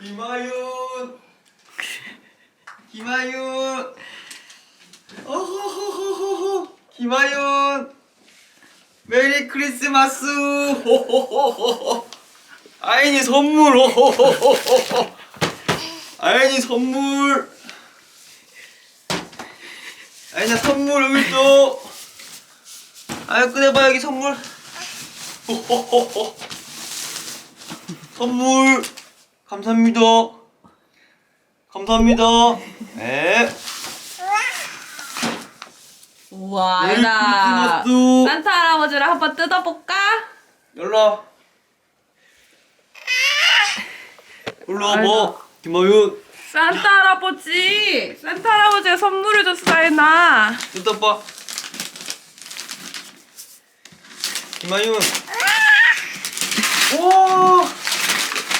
김하윤. 김하윤. 어호호호호호 김하윤. 메리 크리스마스. 아인이 선물. 아인이 선물. 아인아 선물 여기 또 아유 꺼내봐 여기 선물. 선물 감사합니다 감사합니다 네 우와, 메리. 크리스마스. 산타 할아버지를 한번 뜯어볼까? 열라 일로 와봐 김하윤 산타 할아버지! 산타 할아버지가 선물을 줬어, 아이나. 뜯어봐 김하윤 오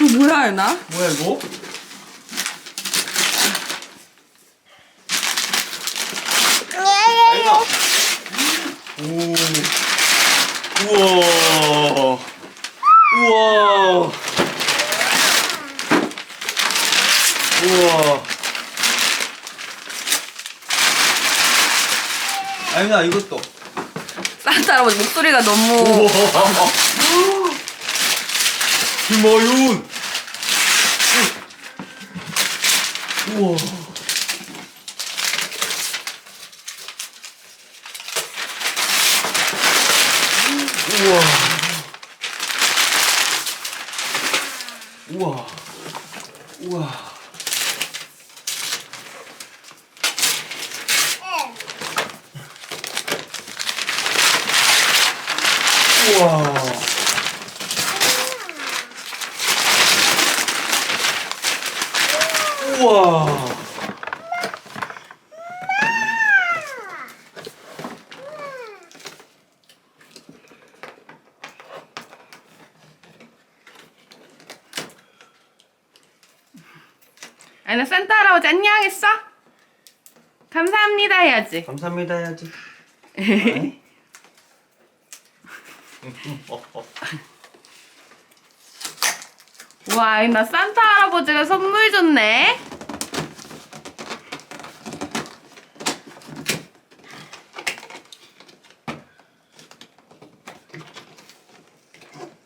이거 뭐야, 아이나? 뭐야 이거? 아이나 오. 우와. 우와. 우와. 아이나 이것도. 산타 할아버지 목소리가 너무. 우와. 김하윤 우와. 우와. 우와. 우와. 우와 우와 아이나 산타 할아버지 안녕했어? 감사합니다 해야지. 감사합니다 해야지 우와, 아이나 산타 할아버지가 선물 줬네.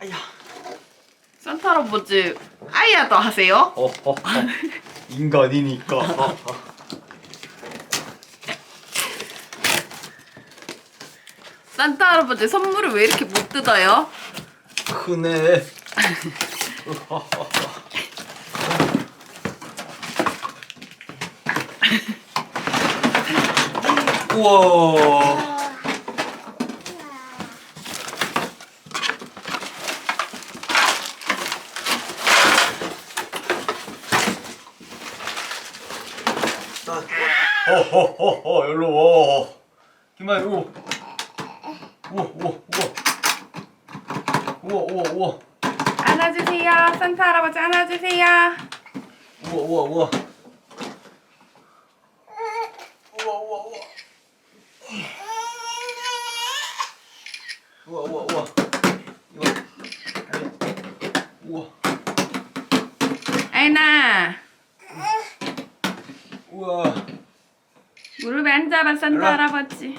아야. 산타 할아버지 아이야도 하세요? 어허허 인간이니까. 산타 할아버지 선물을 왜 이렇게 못 뜯어요? 크네. 우와 허허허허 일로 와. 김아 이거. 우와 우와 우와. 우와 우와 우와. 안아주세요. 산타 할아버지 안아주세요. 우와 우와 우와. 우와 우와 우와. 우와 우와 우와. 이거. 우와. 아이나. 우 와 무릎에 앉아봐 산타. 할아버지.